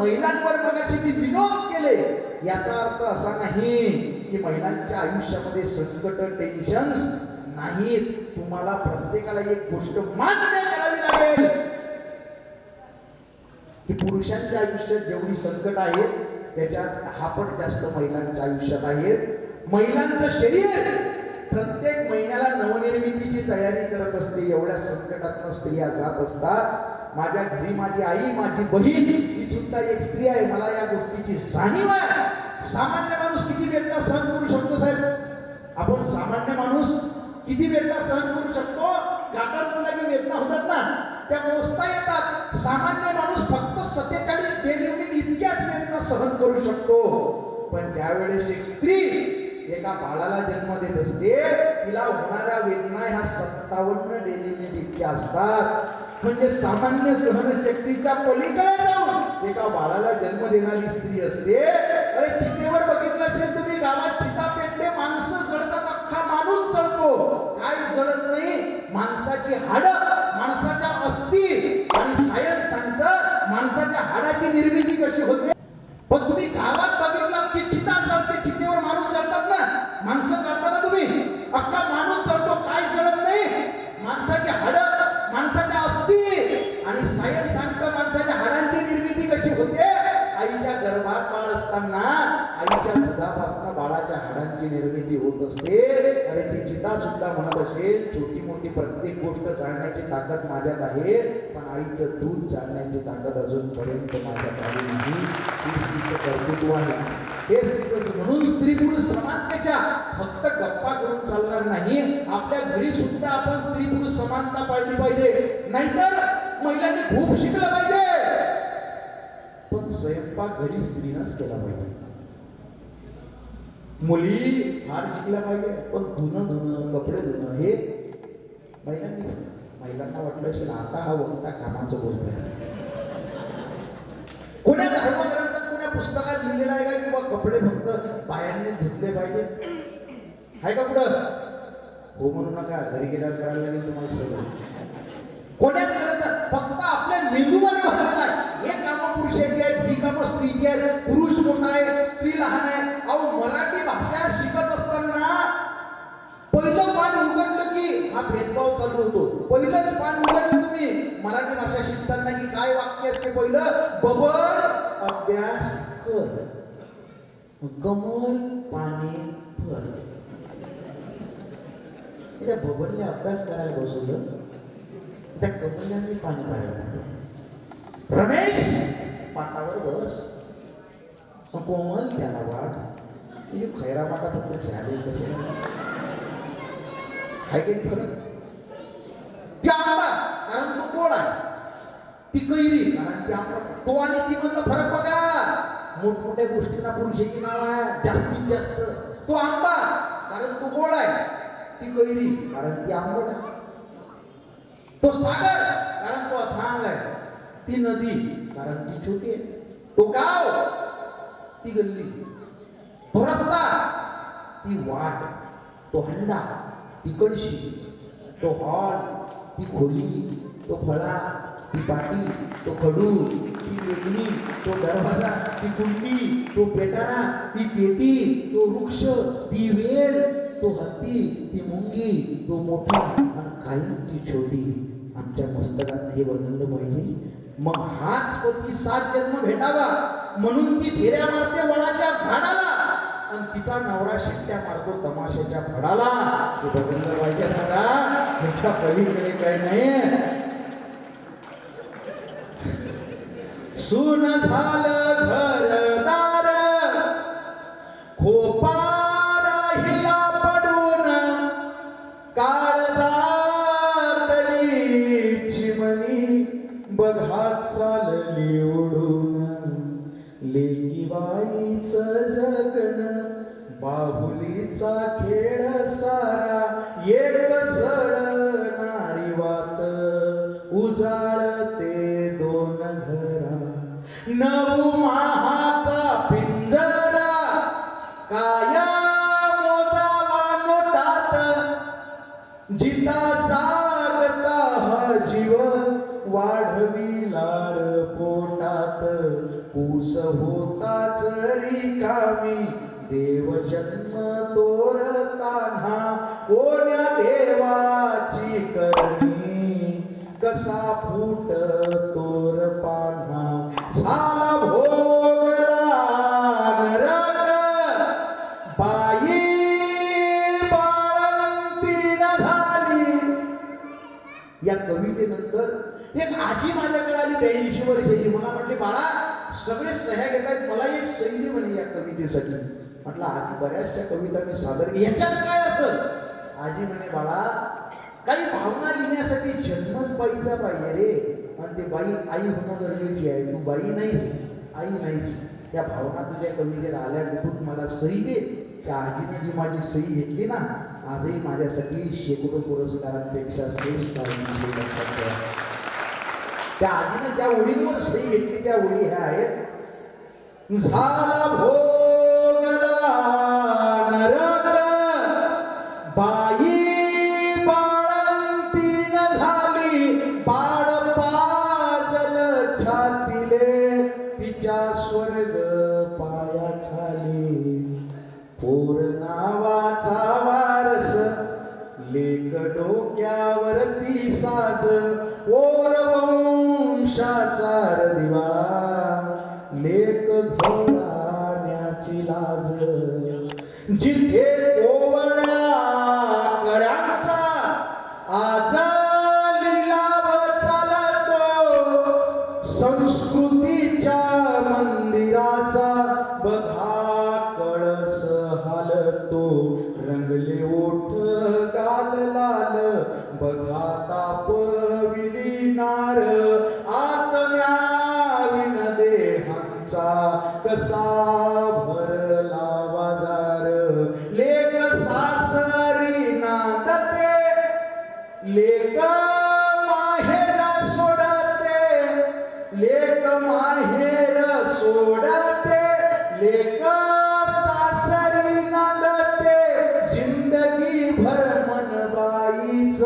महिलांवर मगाशी मी विनोद केले. याचा अर्थ असा नाही की महिलांच्या आयुष्यामध्ये संकट टेन्शन्स नाहीत. तुम्हाला प्रत्येकाला एक गोष्ट मान्य करावी लागेल. की पुरुषांच्या आयुष्यात जेवढी संकट आहेत त्याच्यात दहा पट जास्त महिलांच्या आयुष्यात आहेत. महिलांचं शरीर प्रत्येक महिन्याला नवनिर्मितीची तयारी करत असते. एवढ्या संकटात स्त्रिया जात असतात. माझ्या घरी माझी आई माझी बहीण ही सुद्धा एक स्त्री आहे. मला या गोष्टीची जाणीव आहे. सामान्य माणूस किती वेदना सहन करू शकतो साहेब? आपण सामान्य माणूस किती वेदना सहन करू शकतो? गाठात की वेदना होतात ना? त्या मोजता येतात. सामान्य माणूस फक्त सत्तेचाळीस डेली इतक्याच वेदना सहन करू शकतो. पण ज्यावेळेस एक स्त्री एका बाळाला जन्म देत असते तिला होणाऱ्या वेदना ह्या सत्तावन्न डेली इतक्या असतात. म्हणजे सामान्य सहनशक्तीच्या पलीकडे जाऊन एका बाळाला जन्म देणारी स्त्री असते. अरे चितेवर बघितलं असेल तुम्ही गावात चिता पेटते माणसं सडतात अख्खा माणूस सडतो काय सडत नाही? माणसाची हाड माणसाच्या अस्थी आणि सायन्स सांगतं माणसाच्या हाडाची निर्मिती निर्मिती होत असते. अरे ती चिता सुद्धा म्हणत असेल छोटी मोठी प्रत्येक गोष्ट जाणण्याची ताकद माझ्यात आहे पण आईचं दूध जाणण्याची ताकद अजूनपर्यंत माझ्यात आली नाही. तिचं कर्तृत्व आहे. हेच तिचं म्हणून स्त्री पुरुष समानतेच्या फक्त गप्पा करून चालणार नाही आपल्या घरी सुद्धा आपण स्त्री पुरुष समानता पाळली पाहिजे. नाहीतर महिलांनी खूप शिकलं पाहिजे. पण स्वयंपाक घरी स्त्रीनंच केला पाहिजे. मुली फार शिकल्या पाहिजे. पण धुणं धुणं कपडे धुणं हे महिलांनीच महिलांना वाटलं असेल आता हा वक्ता कामाचं बोलतोय. कोण्या धर्मग्रंथात कोण्या पुस्तकात लिहिलेलं आहे का की बा कपडे फक्त बायांनी धुतले पाहिजे आहे का कुठं? हो म्हणू नका. घरी गेल्यावर करायला लागेल तुम्हाला सगळं. कोण्याच ग्रंथात फक्त आपल्या मेंदूमध्ये भरलेलं आहे हे कामं पुरुषाची आहेत ही कामं स्त्रीची आहेत. पुरुष मोठा आहे स्त्री लहान पहिलंच पान उघडलं तुम्ही. मराठी भाषा शिकताना की काय वाक्य असते पहिलं? बबल अभ्यास कर. कमल पाणी फर त्या बबलने अभ्यास करायला बसवलं. त्या कमलने आम्ही पाणी भरायला रमेश पाटावर बस. मग कोमल त्याला वाढ. म्हणजे खैरा माटा फक्त खेळाडू कसे? आहे काही फरक? कारण आहे ती कैरी कारण ती तो आणि ती मधला फरक बघा. मोठमोठ्या गोष्टींना पुरुषाची नाव आहे जास्तीत जास्त. तो आंबा कारण तो गोड आहे. ती कैरी कारण ती आंबट आहे. तो सागर कारण तो अथांग आहे. ती नदी कारण ती छोटी आहे. तो गाव ती गल्ली. तो रस्ता ती वाट. तो हंडा ती कळशी. तो हॉल ती खोली. तो फळा ती पाटी तो खडू ती वेगळी तो दरवाजा ती कुंडी तो पेटारा ती पेटी तो वृक्ष ती वेल तो हत्ती ती मुंगी तो मोठा आणि काही ती छोटी. आमच्या मस्तकात हे बदललं पाहिजे. मग हाच पती सात जन्म भेटावा? म्हणून ती फेऱ्या मारते वळाच्या झाडाला. आणि तिचा नवरा शिट्ट्या मारतो तमाशाच्या फडाला ते बदललं पाहिजे दादा ह्याच्या पलीकडे काही नाही सुन झालं घरदार. खोपा राहिला पडून काळजातली चिमणी बघा चालली ओढून. लेकी बाईच जगण बाहुलीचा माहाचा पिंजरा काया मोजावा नोटात जिता जागता हा जीव वाढविलार पोटात. पूस होताच रिकामी देव जन्म तोरताना कोण्या देवाची करणी कसा फुटतो? या कवितेनंतर एक आजी माझ्याकडे आली ब्याऐंशी वर्षाची मला म्हटले बाळा सगळे सह्या घेत आहेत. मला एक सही दे म्हणे या कवितेसाठी. म्हटलं आजी बऱ्याचशा कविता मी सादर याच्यात काय असं? आजी म्हणे बाळा काही भावना लिहिण्यासाठी जन्मच बाईचा पाहिजे रे. आणि ते बाई आई होणं गरजेची आहे. तू बाई नाहीस आई नाहीस. त्या भावना तुझ्या कवितेत आल्या कुठून मला सही दे. त्या आजीने जी माझी सही घेतली ना आजही माझ्यासाठी शेकडो पुरस्कारांपेक्षा श्रेष्ठ सही त्या आजीने ज्या ओळींवर सही घेतली त्या ओळी ह्या आहेत. झाला भोगला नरक बा कसा भरला बाजार लेख सासरी नांदते लेख माहेर सोडते लेख माहेर सोडते लेख सासरी नांदते जिंदगी भर मन बाईच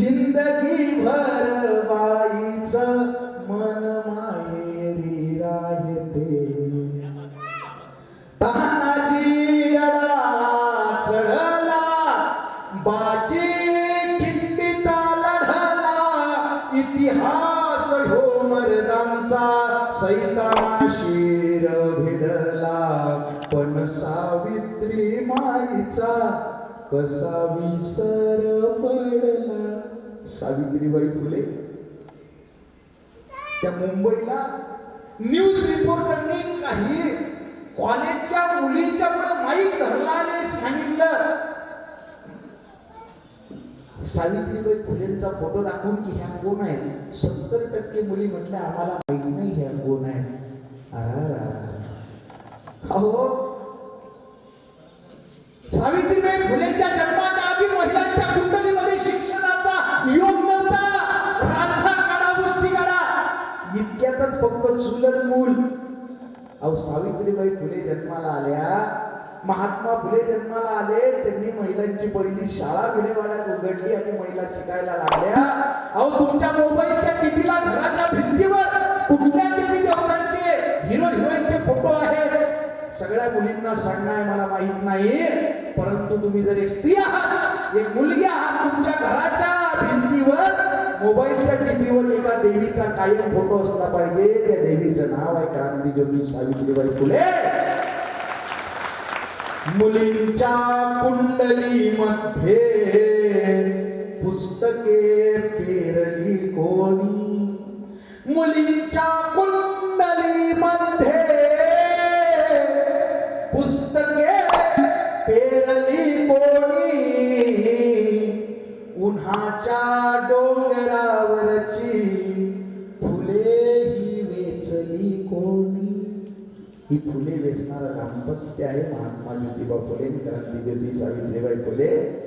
जिंदगी भर बाईच बाजी खिंडीता लढला इतिहास हो मर्दांचा सैताना शिर भिडला पण सावित्री माईचा कसा विसर पडला? सावित्रीबाई फुले. त्या मुंबईला न्यूज रिपोर्टरनी काही कॉलेजच्या मुलींच्या पुढे माईक धरला आणि सांगितलं सावित्रीबाई फुलेंचा फोटो दाखवून की ह्या कोण आहेत? सत्तर टक्के मुली म्हटल्या आम्हाला माहीत नाही ह्या कोण आहेत. अहो सावित्रीबाई फुलेंच्या जन्माच्या आधी महिलांच्या कुंडलीमध्ये शिक्षणाचा योग नव्हता. रांधा काढा गोष्टी काढा. इतक्यातच फक्त चुलत मूल. अहो सावित्रीबाई फुले जन्माला आल्या महात्मा फुले जन्माला आले त्यांनी महिलांची पहिली शाळा विलेवाड्यात उघडली आणि महिला शिकायला लागल्या. अहो तुमच्या मोबाईलच्या टीव्हीला घराच्या भिंतीवर कुठल्या देवी देवतांचे हिरो हिरोईनचे फोटो आहेत? सगळ्या मुलींना सांगणं आहे मला माहीत नाही. परंतु तुम्ही जर एक स्त्री आहात एक मुलगी आहात तुमच्या घराच्या भिंतीवर मोबाईलच्या टीव्हीवर एका देवीचा कायम फोटो असला पाहिजे. त्या देवीचं नाव आहे क्रांतीज्योती सावित्रीबाई फुले. मुलींच्या कुंडलीमध्ये पुस्तके पेरली कोणी? मुलींच्या कुंडलीमध्ये पुस्तके पेरली कोणी? उन्हाच्या डोंगरावरची फुले ही वेचली कोणी? ही फुले वेचणारं दाम्पत्य आहे महात्मा ज्योतिबा फुले. क्रांती ज्योती सावित्रीबाई फुले.